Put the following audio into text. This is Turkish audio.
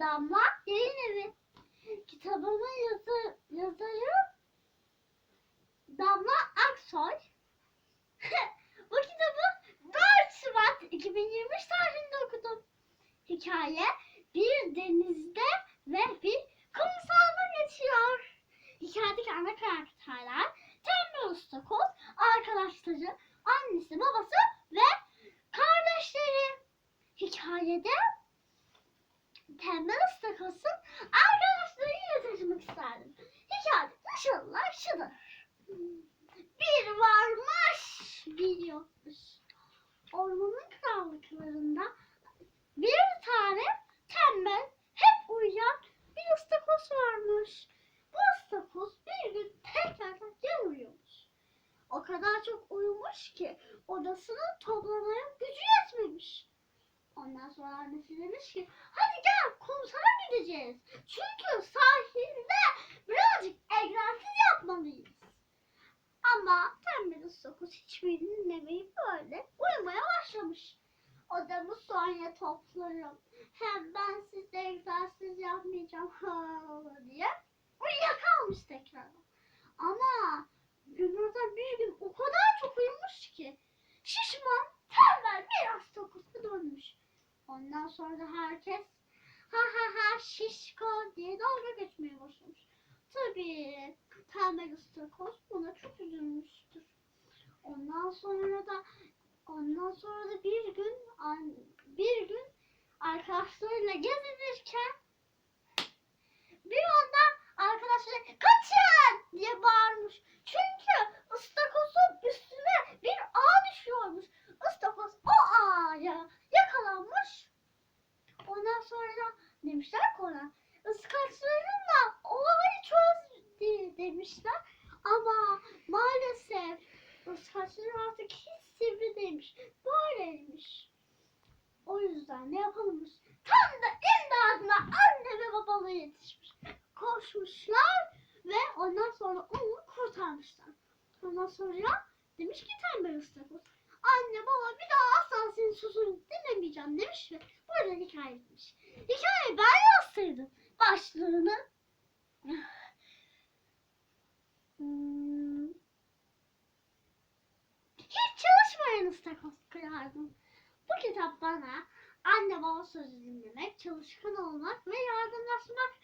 Damla Yayın Evi. Kitabımın yazı, yazarı Damla Aksoy. Bu kitabı 4 Şubat 2023 tarihinde okudum. Hikaye bir denizde ve bir kumsalda geçiyor. Hikayedeki ana karakterler Tembel Ustakoz, arkadaşları, annesi, babası Tembel Ustakoz'un arkadaşlarıyla taşımak isterdim. Hikayede şunlar şudur. Bir varmış, bir yokmuş. Ormanın karanlıklarında bir tane tembel, hep uyuyan bir ıstakoz varmış. Bu ıstakoz bir gün tekrardan gel uyumuş. O kadar çok uyumuş ki odasını toplamaya gücü yetmemiş. Ondan sonra annesi demiş ki gideceğiz. Çünkü sahilde birazcık egzersiz yapmalıyız. Ama tembel ıstakoz hiçbirini dinlemeyip böyle uyumaya başlamış. Odamı sonra toplarım. Hem ben sizde egzersiz yapmayacağım diye uyuyakalmış tekrardan. Ama günlerden bir gün o kadar çok uyumuş ki şişman tembel biraz tokusu dönmüş. Ondan sonra herkes ha ha ha şişko diye dalga geçmeye başlamış. Tabii tembel ıstakoz buna çok üzülmüştür. Ondan sonra da ondan sonra da bir gün bir gün arkadaşlarıyla gezinirken bir anda arkadaşları kaçın diye bağırmış. Çünkü ıstakozun üstüne bir ağ düşüyormuş. Istakoz o ağaya yakalanmış. Ondan sonra da demişler ki ona ıskaçlarınla o ağayı çöz diye demişler. Ama maalesef ıskaçlar artık hiç sivri değilmiş. Böyleymiş. O yüzden ne yapılmış? Tam da imdadına anne ve babalığı yetişmiş. Koşmuşlar ve ondan sonra onu kurtarmışlar. Ondan sonra demiş ki tembel ıstakoz. Anne baba bir daha asla senin sözünü dinlemeyeceğim demiş ve burada hikaye bitmiş. Hikayeyi ben ıstakoz kırardım. Bu kitap bana anne baba sözü dinlemek, çalışkan olmak ve yardımlaşmak